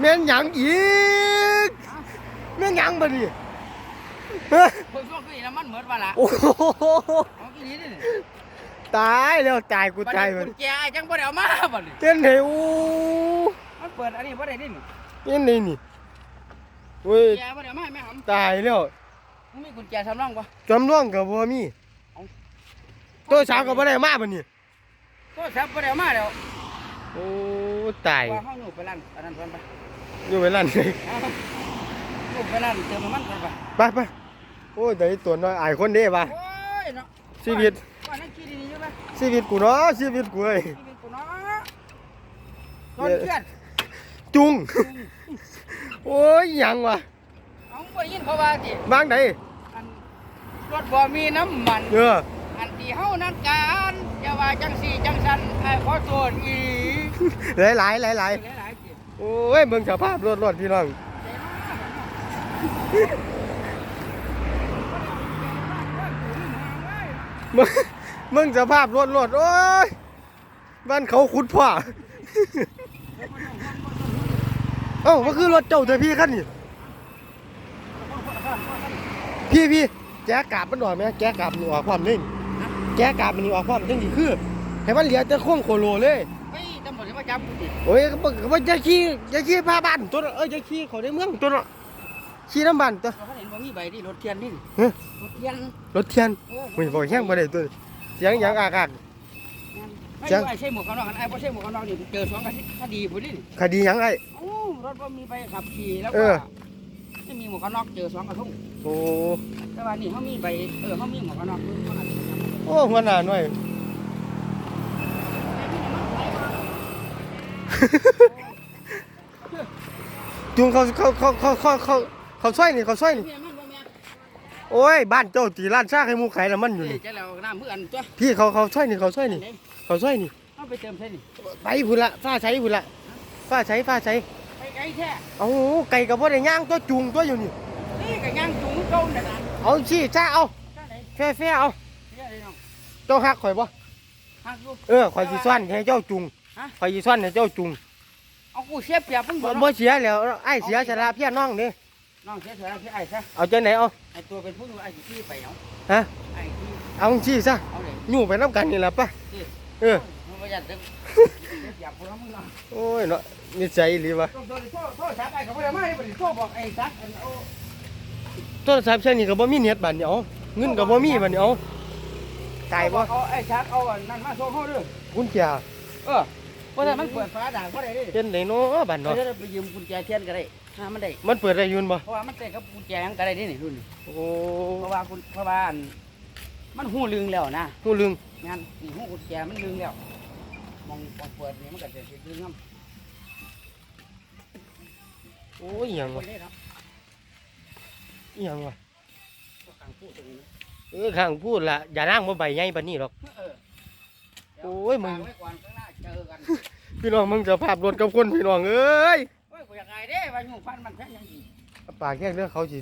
แม่นหยังอีกแม่นหยังบ่นี่เฮ้ยคนช่วงคือน้ำมันเหมือนว่าละโอ้โหเอาอีนี้นี่ตายแล้วตายกูบัดตายนี้มักุนญแจจังบ่ได้เอามาบัดนี้เต้นเหวมันเปิดอันนี้บ่ได้ดินี่เต้นนี่นี่เว้ยกุญแจบ่ได้เอามาให้แม่หำตายแล้วมึงมีกุญแจสำรองบ่จำลองกับบ่มีตัวสาวก็บ่ได้มาบัดนี้โทรศัพท์บ่ได้เอามาแล้วโอ้ตายว่าเฮาหนูไปร้านอันนั้นเพิ่นไป อยู่เวลาไหนเอาหนูไปร้านเติมน้ำมันเพิ่นไปไปไปโอ้ยแต่ตัวน้อยอายคนเด้ป่ะ โอ้ยเนาะชีวิต ว่านั่นขี้ดีๆอยู่ไหมชีวิตกูเนาะชีวิตกูเอ้ยชีวิตกูเนาะตอนเครียดจุง โอ้ยหยังวะเอาบ่ยินเขาว่าสิบางไหนอันรถบ่มีน้ำมัน เอออันที่เฮานัดกันอย่าว่าจังสี่จังสันไอ้ขอโทษอีกหลายหลายหลายหลายหลายๆสิ โอ้ยเบิ่งสภาพรถรถพี่น้องเบิ่งเบิ่งสภาพรถรถโอ้ยบ้านเขาขุดพ่อเอ้ามันคือรถเจ้าแต่พี่คันนี่พี่พี่แจ๊กกาบมันออกไหมแจ๊กกาบมันออกความนี่งแจ๊กกาบมันออกความจังสิคือให้มันเหลือแต่โค้งโคโลเลย มาจับกูสิโอ้ยก็บอกว่าจะขี่จะขี่พาบ้านตัวเนาะเอ้ยจะขี่เขาในเมืองตัวเนาะขี่น้ำบ้านตัว เขาเห็นว่ามีใบนี่รถเทียนนี่เฮ้ยรถเทียนรถเทียนเออไม่บอกแห้งบ่ได้ตัวเสียงหยังอากาศ ไม่เสียงรู้ไอ้ใช่หมวกกันน็อกกันไอ้บ่ใช่หมวกกันน็อกนี่เจอสองคดีพุ่นนี่คดีหยังไอ้ โอ้รถบ่มีใบขับขี่แล้วเอก็อ ไม่มีหมวกกันน็อกเจอสองกระทุ่งโอ้ แต่ว่านี่เขามีใบเออเขามีหมวกกันน็อกเขาอาจจะจับโอ้หัวหน้าหน่อย จุงเขาเขาเขาเขาเขาเขาเขาช่วยนี่เขาช่วยนี่พี่มันบ่แม่นโอ้ยบ้านเจ้าตีร้านชาให้หมูขายน้ำมันอยู่เอ้ยนี่จะแล้วน้ำมืออันตัวพี่เขาเขาช่วยนี่เขาช่วยนี่เขาช่วยนี่เอาไปเติมใช่นี่ไปพุ่นละฟ้าใช้พุ่นละฟ้าใช้ฟ้าใช้ไปไกลแท้เอาไก่กับพ่อได้ย่างตัวจุงตัวอยู่นี่นี่ก็ย่างจุงเก่าเนี่ยนะเอาชี้จ้าเอาจ้าไหนแฟ่แฟ่เอาเดี๋ยวไอ้น้องเจ้าฮักข่อยบ่ฮักอยู่เออข่อยสิซ่อนให้เจ้าจุง ฮะข่อยสิซ่อนให้เจ้าจุงเอากูเสียเปรียบมึงบ่บ่บ่เนาะเสียแล้วไอ้เสียสละเพียน้องนี่น้องเสียเถอะพี่ไอ้ซะเอาจังไหนเอาไอ้ตัวเป็นผู้ไอ้ที่ไปเอาฮะไอ้ที่เอาชี้ซะเอาเลยอยู่ไปน้ำกันนี่ล่ะปะเออมึงประหยัดเต็มเสียเปรียบกูแล้วมึงเนาะโอ้ยเนาะนิสัยอีหรือวะต้องโดนโทษโทษชักไอ้ก็บ่ได้มาให้บ่ได้โทษบอกไอ้ซักอันเอาโทรศัพท์เช่นนี้ก็บ่มีเน็ตบัดนี้เอาเงินก็บ่มีบัดนี้เอาตายบ่เอาไอ้ชักเอาอันนั่นมาส่งเฮาเด้อกุญแจเออ เพราะถ้ามันเปิดฝาด่างบ่ได้เด้เป็นไดเนาะบัดเราเนาะจะไปยืมกุญแจเทียนก็ได้ถ้ามันได้ มันเปิดได้อยืนบ่เพราะว่ามันได้กับกุญแจหยังก็ได้นี่นี่รุ่นนี้โอ้เพราะว่าคุณเพราะว่าอันมันหูลึงแล้วนะฮู้ลึงงานนี่หูกุญแจมันลึงแล้วมองมองเปิดนี่มันก็จะสิลึงนำโอ้ยหยังควะนนี้เนาะอิหยังวะก็กังพูดตรงนี้นะเออข้างพูดละอย่านั่งบ่ใบใหญ่ปานนี้หรอกเออโอ้ยมึงฝา กไว้ก่อนข้างหน้าเจอกันพี่น้องมึงจะภาพรถกับคนพี่น้องเอ้ยโอ้ยกูอยากไงเด้ว่าอยู่ฟันมันแค่ยังดีปากแค่เรื่องเขาสิ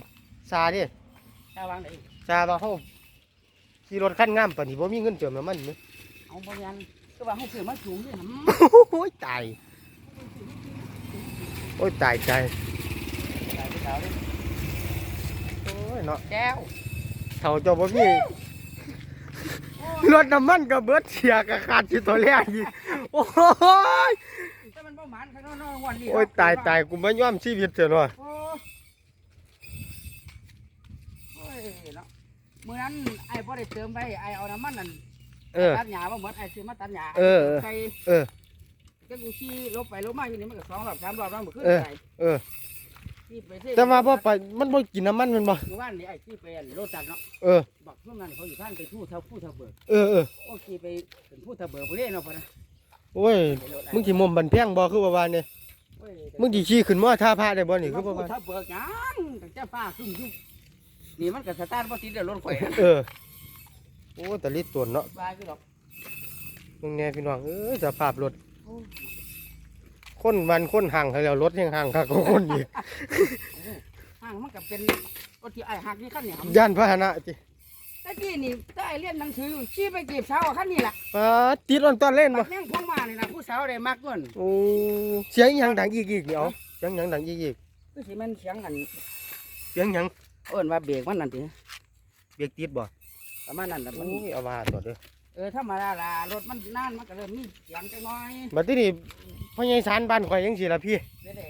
ซาเดิตาวางได้ซาว่าเขาขี่รถคันงามปานนี้บ่มีเงินเติมน้ำมันไหมเอาบ่ยันก็ว่าให้ซื้อมาสูงด้วยนะโอ้ยตายโอ้ยตายใจตายไปแล้วเด้โอ้ยเนาะแก้วเท่าเจ้าบ่มี รถน้ำมันก็เบิดเสียก็ขาดสิตัวแรกอีกโอ้ยแต่มันบ่หมานข้างนอกวันนี้โอ้ยตายตายกูไม่ยอมชีวิตเสียหน่อยโอ้ยโอ้ยเนาะมื้อนั้นไอ้บ่ได้เติมไปไอ้เอาน้ำมันนั่นเออตัดหญ้าบ่หมดไอ้ซื้อมาตัดหญ้าเออเออใส่เออก็กูขี่ลบไปลบมาอยู่นี่มันก็สองรอบสามรอบแล้วมันขึ้นเออไปเออ ขี่ไปซื้อแต่ว่าบ่ไปมันบ่กินน้ำมันแมันบ่เมื่อวานนี่ไอ้ขี่ไปอันโรตัดเนาะเออ บักช่วงนั้นเขาอยู่ท่านไปทู่เท่าผู้เท่าเบิกเออเออโอ้ขี่ไปเป็นผู้เท่าเบิกบ่ได้เนาะพอนะโอ้ย ไปโลดไอ้มึงสิมุมบันเพียงบ่คือว่าว่าเนี่ยโอ้ยมึงสิขี่ขึ้นมอท่าพระได้บ่นี่คือผู้ว่าว่าเท่าเบิกหยังตั้งแต่ฟ้าซุ่มยุบนี่มันก็สตาร์ทบ่ติดเดี๋ยวรถข่อยเออ โอ้แต่ลิตรตัวเนาะ บายคือดอกมึงแน่พี่น้องเอ้ยสภาพรถ คนวันคนห่างให้แล้วรถยังห่างคักกว่าคนอีกห่างมันก็เป็นรถที่ไอ้หักนี่คันนี่ครับย่านพาหนะจิแต่กี้นี่ได้เรียนหนังสืออยู่ขี่ไปจีบสาวคันนี้ล่ะปาดติดอ่อนตอนเล่นบับ่กแม่งพวงมานี่นะผู้สาวได้มักเงินโอ้เสียงอีหยังดังอีกอีกเดี๋ยวเสียงหยังดังอีกคือสิแม่นเสียงอันเสียงหยังเอิ้นว่าเบรกมันนั่นติเบียกติดบ่ประมาณนั้นแหละมันโอ้ยเอาว่าตัวเด้อเออธรรมดาล่ะรถมันนานมันก็เริ่มมีเสียงจังน้อยบัดนี้นี่ พ่อใหญ่สารบ้านข่อยจังซี่ล่ะพี่เด้อเด้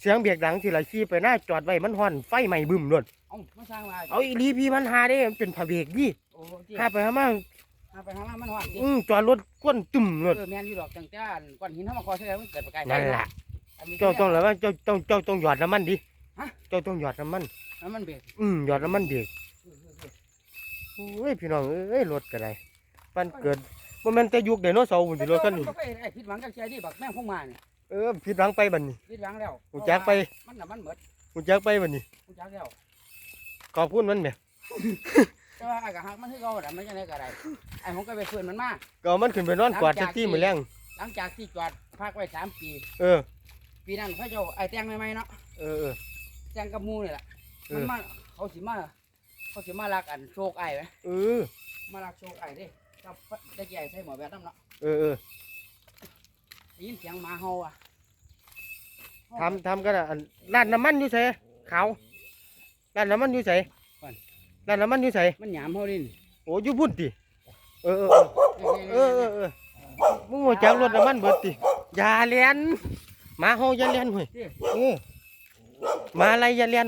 เสียงเบียกดังสิล่ะขี่ไปหน้าจอดไว้มันฮ้อนไฟไหม้บึ้มโลดเอ้ามาสร้างว่าเอาอีหลีพี่มันหาเด้มันเป็นผ้าเบรกดิโอ้ที่หาไปหามาหาไปหามามันฮอดดิอือจอดรถก้นตุ่มโลดเออแม่นอยู่ดอกจังจ้านก้อนหินเฮามาคอเสื้อมันเกิดประกายไฟนั่นล่ะอันนี้เจ้าต้องแล้วว่าเจ้าเจ้าเจ้าต้องหยอดน้ำมันดิฮะเจ้าต้องหยอดน้ำมันแล้วมันเบรกอืมหยอดน้ำมันเบรกเออเออเออโอ้ยพี่น้องเอ้ยรถก็ได้ปันเกิด บ่แม่นแต่ยุคไดโนเสาร์พุ่นสิรถคันนี้มัก็ไปไอ้ผิดหวังกับใจที่บักแม่งคงมาเนี่ยเออผิดหวังไปบัดนี้ผิดหวังแล้วกูจักไปมันน่ะมันหมดกูจักไปบัดนี้ กูจักแล้วขอบคุณมันแหมแต่ว่าไอ้กะหักมันคือเก่าน่ะมันจังได๋ก็ได้ไอ้ผมก็ไปฟื้นมันมา ก็เอามันขึ้นไปนอนกอดแท็กซี่มื้อแรงหลังจากที่จอดพักไว้สามปี เออ ปีนั้นเขาเจ้าไอ้แต่งใหม่ๆเนาะเออเออ แต่งกับหมูนี่แหละเอมันอมาเขาสิมาเขาสิมาลักอันโชคไอ้ไหมเออ มาลักโชคไอ้เด้ กับตะกี้ไอ้ใส่หมอแบบน้ำเนาะเออเออได้ยินเสียงหมาเห่าอะทำทำก็ได้อันร้านน้ำมันอยู่ไสขาวร้านน้ำมันอยู่ไสร้านน้ำมันอยู่ไสมันหยามเฮาดินโอ้อยู่พุ่นติเออเออเออเออเออมึงหัวจักรถน้ำมันเบิดติอย่าเลียนหมาเฮาอย่าเลียนเว้ยที่เออหมาอะไรอย่าเลียน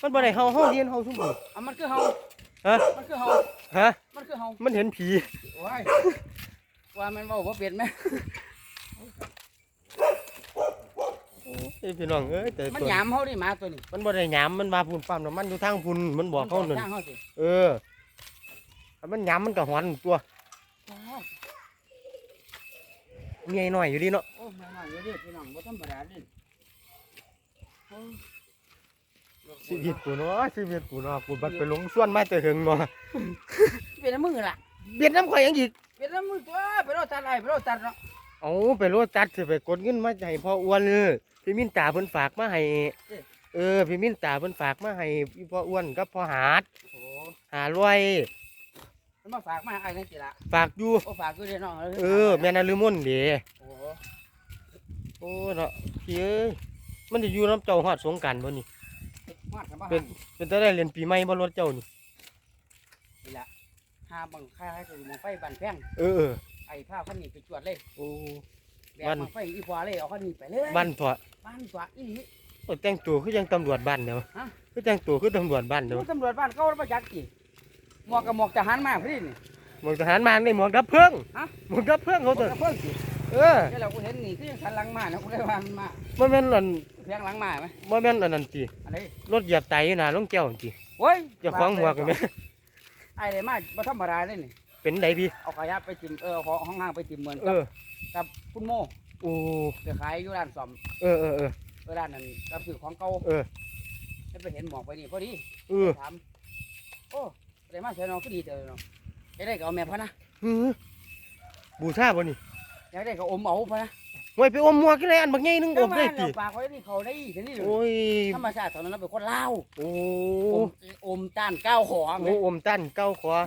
มันบ่ได้เฮาเฮาเลียนเฮาซุ่มอะมันคือเห่าฮะมันคือเห่า ฮะ มันคือเห่ามันเห็นผีโอ้ยว่ามันเว้าบ่เป็นไหมเอ้ยพี่น้องเอ้ยแต่มันตัวหยามเฮาดิหมาตัวนี้มันบ่ได้หยามมันมาพุ่นปั๊มน้ำมันอยู่ทางพุ่นมันบอกเขานั่นทางเฮาสิเออถ้ามันหยามมันก็หอนตัวเมียน้อยอยู่ดีเนาะ โอ้แม่น้อยอยู่ดิพี่น้องบ่ธรรมดาดิโอ้ย ชีวิตกูเนาะชีวิตกูเนาะกูบัดไปหลงส่วนมาแต่หึงเนาะเป็นน้ำมือล่ะเบียดน้ำข่อยยังอีกเป็นน้ำมือตัวไปรถตัดไอ้ไปรถตัดเนาะเอาไปรถจัดสิไปกดเงินมาให้พ่ออ้วนเออพี่มินตาเพิ่นฝากมาให้เออพี่มินตาเพิ่นฝากมาให้พี่พ่ออ้วนกับพ่อหาดโอ้หาร้อยมันมาฝากมาไอ้นั่นสิละฝากอยู่โอ้ฝากกูเด้อน้องเออแม่นลืมมนเด้โอ้โอ้เนาะพี่เอ้ยมันจะอยู่น้ำเจ้าฮอดสงกรารบ่นี่ มาดกับบ้านเป็นเป็นตาได้เรียนปีใหม่บ่รถเจ้านี่นี่ละหาบังค่าให้ตัวมองไฟบันแพงเออเออไอ้ผ้าคันนี้ไปจวดเลยโอ้ แบกบังไฟอีพอเลยเอาคันนี้ไปเลยบ้านถั่วบ้านตัวอีหลี โอ้แต่งตัวคือยังตำรวจบ้านเด้อฮะ คือแต่งตัวคือตำรวจบ้านเด้อตำรวจบ้านเขาประจักษ์กี่หมวกกับหมวกทหารมาพอดีนี่ หมวกทหารมาในหมวกดับเพลิงฮะ หมวกดับเพลิงหมวเขากตัวกับเพิ่งสิ เออเดี๋ยวเรากูเห็นนี่คือยังสันหลังมานะกูได้ว่ามันมาบ่แม่นอันเพียงหลังมาไหมบ่แม่นอันนั้นติอันนี้รถเหยียบไตอยู่น่ะลงแก้วติโอ้ยเจ้าของหัวกันแม่ไอ้เลยมาบ่ธรรมดาเลยนี่เป็นไดพี่ เอาขยะไปจิ้มเออเอาของห้องห้างไปจิ้มเหมือนเอกับอกับคุณโมโอ้ไปขายอยู่ร้านซ่อมเออเออเออ เออร้านนั้นรับซื้อของเก่าเออให้ไปเห็นหมอกไปนี่พอดีเออถามโอ้ได้มาเสียน้องก็ดีเจอเนาะอยากได้ก็เอาแม่พะนะหือบูชาบ่นี่ อยากได้ก็อมเอาพะนะไว้ไปอมหมวกกันเลยอันบักใหญ่หนึงอมได้แต่ติว่าเราปากไว้นี่เขาได้ทีนี้เลยโอ้ย ธรรมชาติตอนนั้นเราเป็นคนลาวโอ้อมอมต้านก้าวของโอ้อมตั้นเก้าขวา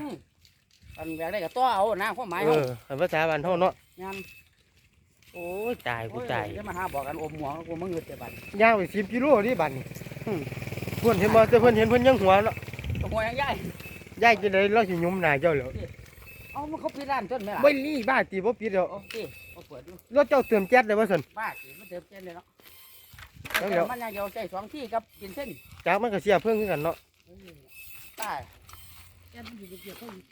อันอยากได้ก็ต่อเอานะความหมายเอเขาออันภาษาบ้านเฮาเนาะ งานโอ้ยตายกูโอ้ยตาย จะมาหาบอกกันอมหัวกูมึงเงินแต่บัดยาวไป10กิโลนี่บัดนี่อืมเพิ่นเห็นบ่แต่เพิ่นเห็นเพิ่นยังหัวเนาะตัวหัวยังใหญ่ ยายจะได้เราสิยุมหน้าเจ้าแล้ว เอ้ามันเขาปิดร้านจนไหมล่ะบ่ลี่บ้าติบ่ปิดแล้วโอเคเอาเปิดดูรถเจ้าเติมแก๊สได้บ่ซั่นบ้าสิมันเติมเจนเลยเนาะแล้วเดี๋ยว มันยังเดียวใจสองที่กับกินเส้นจากมันก็เสียเพิ่งคือกันเนาะตายแกมันอยู่เกี่ยวเขาอยู่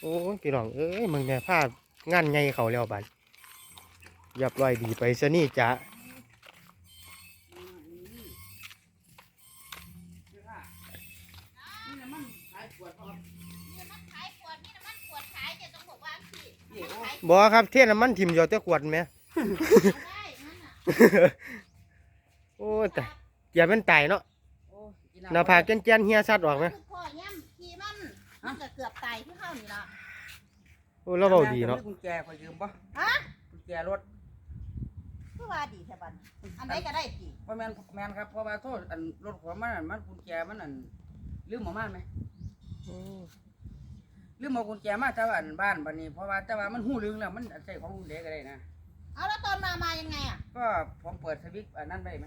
โอ้ยพี่น้องเอ้ยมึงเนี่ยพางานใหญ่เขาแล้วบัดเรียบร้อยดีไปซะนี่จ้ะ นี่โอ้ขายบ่ครับเทียนน้ำมันทิ่มอยู่แต่ขวดแหมได้นั่นน่ะโอ้ยแต่อย่าเป็นตายเนาะโอ้กิหน้าผากแก่นๆเฮียซัดออกไหมคือพ่อย่ำขี่มันมันก็เกือบตายที่เข้านี่ละโอ้เราเบาดีเนาะกุญแจคอยยืมป่ะฮะกุญแจรถคือว่าดีแค่บันอันไหนก็ได้กี่เพราะแมนแมนครับเพราะว่าโทษอันรถของมันอันมันกุญแจมันอันลืมหมอมาไหม ลืมเอากุญแจมาแต่ว่าอันบ้านบันนี้เพราะว่าแต่ว่ามันหูลึงแล้วมันใช้ของรุ่นเด็กก็ได้นะ เอาแล้วตอนมามายังไงอะก็ผมเปิดสวิตช์อันนั้นได้ไหม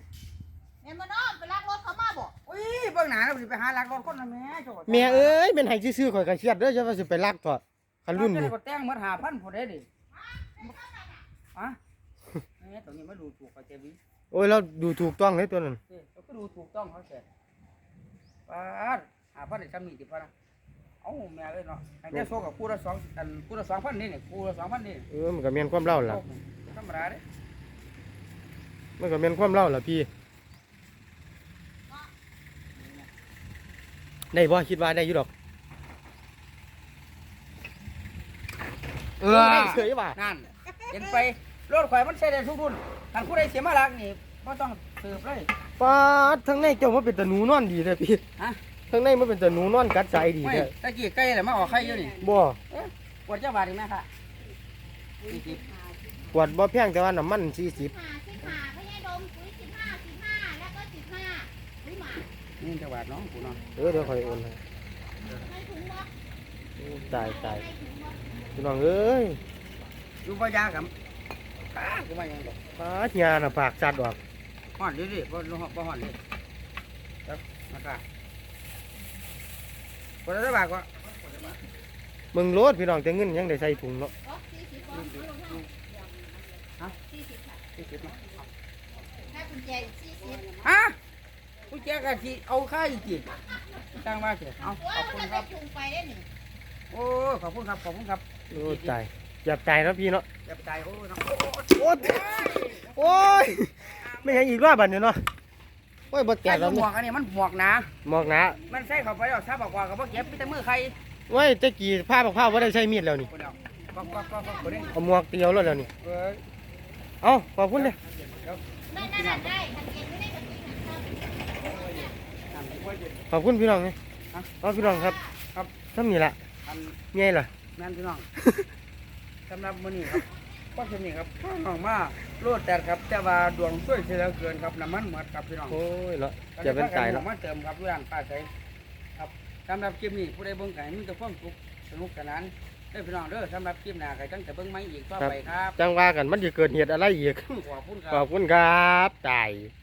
แม่นบ่เนาะไปลากรถเขามาบ่อุ้ยเบิ่งหน้าแล้วสิไปหาลักรถคนน่ะแม่โจแม่เอ้ยเป็นไห้ซื่อๆข่อยก็เครียดเด้อจะว่าสิไปลักเถอะคันรุ่นนี่นี่ ก็แต่งหมด5,000พุ่นเด้ดิอะแม่ตรงนี้มาดูถูกเขาเจวิโอ้ยเราดูถูกต้องเลยตัวนั้น เอ้ยเราก็ดูถูกต้องเขาเสร็จป้าดหาพันได้ซ้ำนี่ติพ่อนะ เอ้าแม่เอ้ยเนาะให้แม่โซกับคู่ละสองอันคู่ละ2,000นี่นี่คู่ละ2,000นี่เออมันก็แม่นความเล่าล่ะธรรมดาเด้มันก็แม่นความเล่าล่ะพี่ได้บ่คิดว่าได้อยู่ดอกเออได้เฉยว่านั่นเห็นไปรถข่อยมันใช้ได้ทุกรุ่นทางผู้ใดเสียมาลักนี่บ่ต้องสืบเลยปาดทั้งในเจ้ามันเป็นตะหนูนอนดีเด้อพี่ฮะ ทั้งในมันเป็นตะหนูนอนกัดใจดีไม่เด้อตะกี้ไก่แหละมาออกไข่อยู่นี่บ่เอ๊ะปวดเจ้าบาดอีกไหมค่ะสี่สิบกวดบ่แพงแต่ว่าน้ำมัน40 15 15พญายดมปุ๋ย15 15แล้วก็15ปุ๋ยหมานี่เจ้าบาดเนาะกูเนาะเออเดี๋ยวค่อยโอนให้ให้ถุงบ่โอ้ตายตายให้ถุงบ่พี่น้องเอ้ยอยู่บ่ยากับป้ากูมายังดอกปาดยาน่ะปากสัตว์ออกฮ้อนดิดิบ่บ่บ่ฮ้อนดิครับนะคะบ่ ได้บาดก็มึงโลดพี่น้องแต่เงินยังได้ใส่ถุงเนาะอ๋อ40บ่เอาลงให้40ค่ะสี่สิบเนาะถ้ากุญแจอีก40ฮะกูแจกะสิเอาค่าอีกทีตั้งมาเถอะเอาโอ้ขยอบคุมัณนคจะรับถุงไปได้หนึ่งโอ้ขอบคุณครับขอบคุณครับโอ้ตายอย่าตายเนาะพี่เนาะอย่าไปใจโอ้ยเนาะโอ้โอ้ยไม่ใช่อีกรอบบัดนี้เนาะ โอ้ยบ่แก่แกะแล้วหมวกอันนี้มันหมวกหนาหมอกหนามันใส่เข้าไปแล้วซาบอกว่ากับว่าเก็บมีแต่มือใครโอ้ยตะกี้ผ้าบักผ้าบ่ได้ใช้มีดแล้วนี่ คนเดียวก็ก็ก็ก็คนนี้เอาหมวกเตียวแล้วแล้วนี่ เออเอ้าขอบคุณเลยนั่นนั่นนั่นได้ทันเก็บไม่ได้กับนี่นะครับขอบคุณพี่น้องไงเอาพี่น้องครับครับทำนี่ล่ะอันไงล่ะ นั่นพี่น้อง สำหรับมื้อนี้ครับ ก็สนี้ครับข้างนอกมาโลดแต่ครับแต่ว่าดวงช่วยเสียเหลือเกินครับน้ำมันหมดครับพี่น้องโอ้ยเนาะจะเป็นตายแล้เนาะมาเติมครับเรื่องป้าใสครับสำหรับคลิปนี้ผู้ใดเบิ่งไก่มีแต่ความสุขสนุกสนานเด้อพี่น้องเด้อสำหรับคลิปหน้าไก่ตั้งแต่เบิ่งไม่อีกต่อไปครับจังว่ากันมันจะเกิดเหตุอะไรอีกขอบคุณคขอรับบคุณครับตาย